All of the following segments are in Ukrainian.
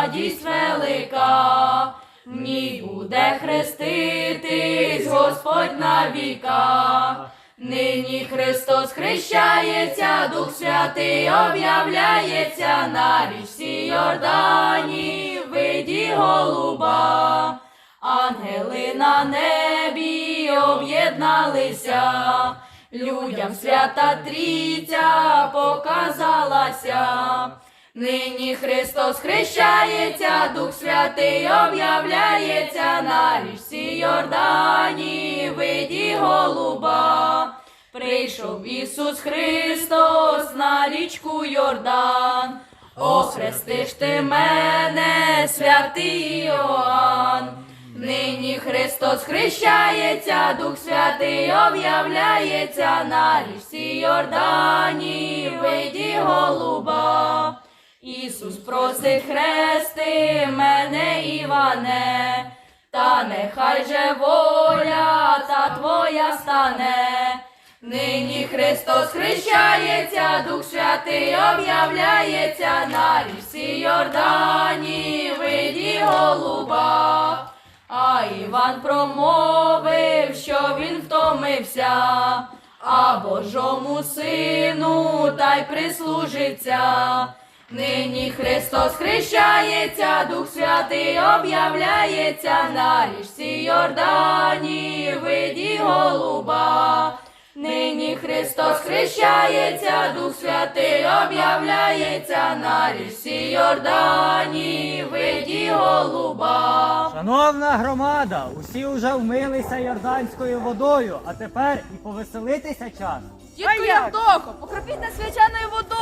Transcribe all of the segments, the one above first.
радість велика, в ній буде хреститись Господь на віка. Нині Христос хрещається, Дух Святий об'являється на річці Йордані, виді голуба. Ангели на небі об'єдналися, людям свята трійця показалася. Нині Христос хрещається, Дух Святий об'являється на річці Йордані, виді голуба. Прийшов Ісус Христос на річку Йордан. Охрестиш ти мене, святий Іоанн. Нині Христос хрещається, Дух Святий об'являється на річці Йордані, виді голуба. Ісус просить хрести мене, Іване, та нехай же воля та твоя стане. Нині Христос хрещається, Дух Святий об'являється на річці Йордані, виді голуба. А Іван промовив, що він втомився, а Божому сину та й прислужиться. Нині Христос хрещається, Дух Святий об'являється на річці Йордані, виді голуба. Нині Христос хрещається, Дух Святий об'являється на річці Йордані, виді голуба. Шановна громада, усі вже вмилися йорданською водою, а тепер і повеселитися час. Тітко Явдохо, покропіть нас свячаною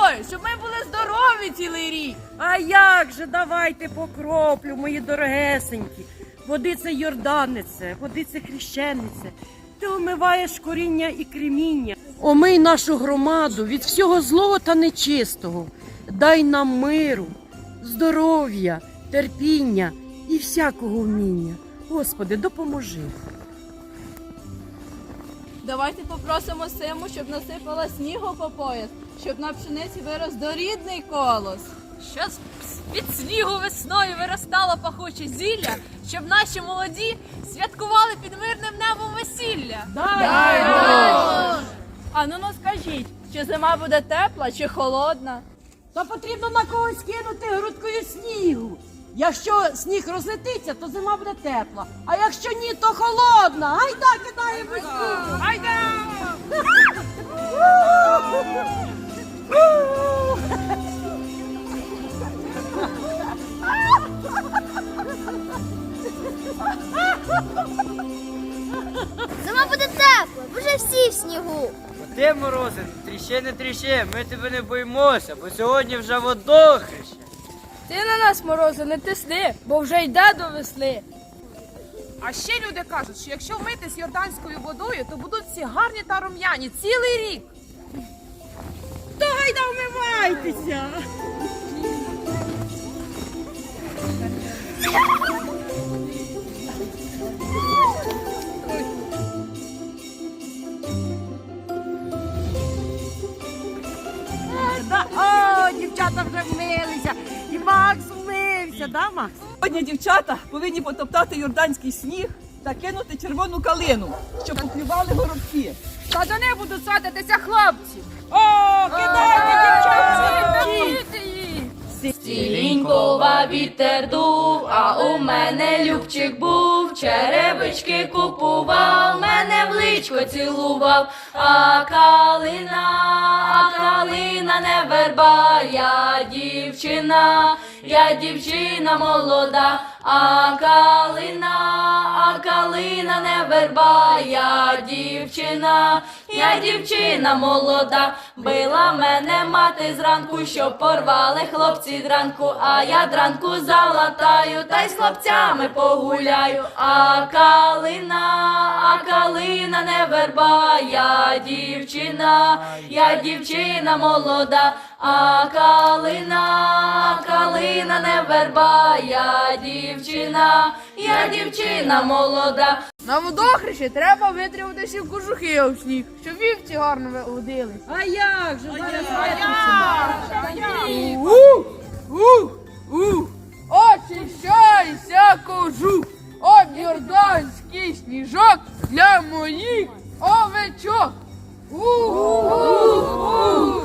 водою, щоб ми були здорові цілий рік. А як же давайте покроплю, мої дорогесенькі. Води це Йорданице, води це хрещенице. Ти омиваєш коріння і креміння. Омий нашу громаду від всього злого та нечистого. Дай нам миру, здоров'я, терпіння і всякого вміння. Господи, допоможи. Давайте попросимо Симу, щоб насипала снігу по пояс, щоб на пшениці вирос дорідний колос. Щоб від снігу весною виростало пахуче зілля, щоб наші молоді святкували під мирним небом весілля. А ну ну скажіть, чи зима буде тепла чи холодна? То потрібно на когось кинути грудкою снігу. Якщо сніг розлетиться, то зима буде тепла. А якщо ні, то холодна. Гайда, кидаємо снігу. Гайда! Зима буде тепла, вже всі в снігу. Ти, морозин, тріщи не тріщи, ми тебе не боїмося, бо сьогодні вже водохреща. Ти на нас, морози, не тисни, бо вже йде до весни. А ще люди кажуть, що якщо вмитись йорданською водою, то будуть всі гарні та рум'яні цілий рік. То гайда вмивайтеся. Вмився, да, Макс? Сьогодні дівчата повинні потоптати йорданський сніг та кинути червону калину, щоб поплювали горобці. Та до не будуть садитися хлопці. О, кидайте дівчата! Цілінькова вітер дув, а у мене любчик був, черевички купував, мене в личко цілував, а калина, калина не верба, я дівчина, я дівчина молода, а калина, а калина не верба, я дівчина, я дівчина молода, била мене мати зранку, щоб порвали хлопці дранку, а я дранку залатаю, та й з хлопцями погуляю, а калина, а калина не верба, я дівчина, я дівчина дівчина молода, а калина, калина не верба, я дівчина, я дівчина молода. На водохрещі треба витримати всі кожухи об сніг, щоб вівці гарно виходили. А як же зараз? Очищайся кожух, от Йорданський сніжок для моїх овечок. 우! 우! 우! 우!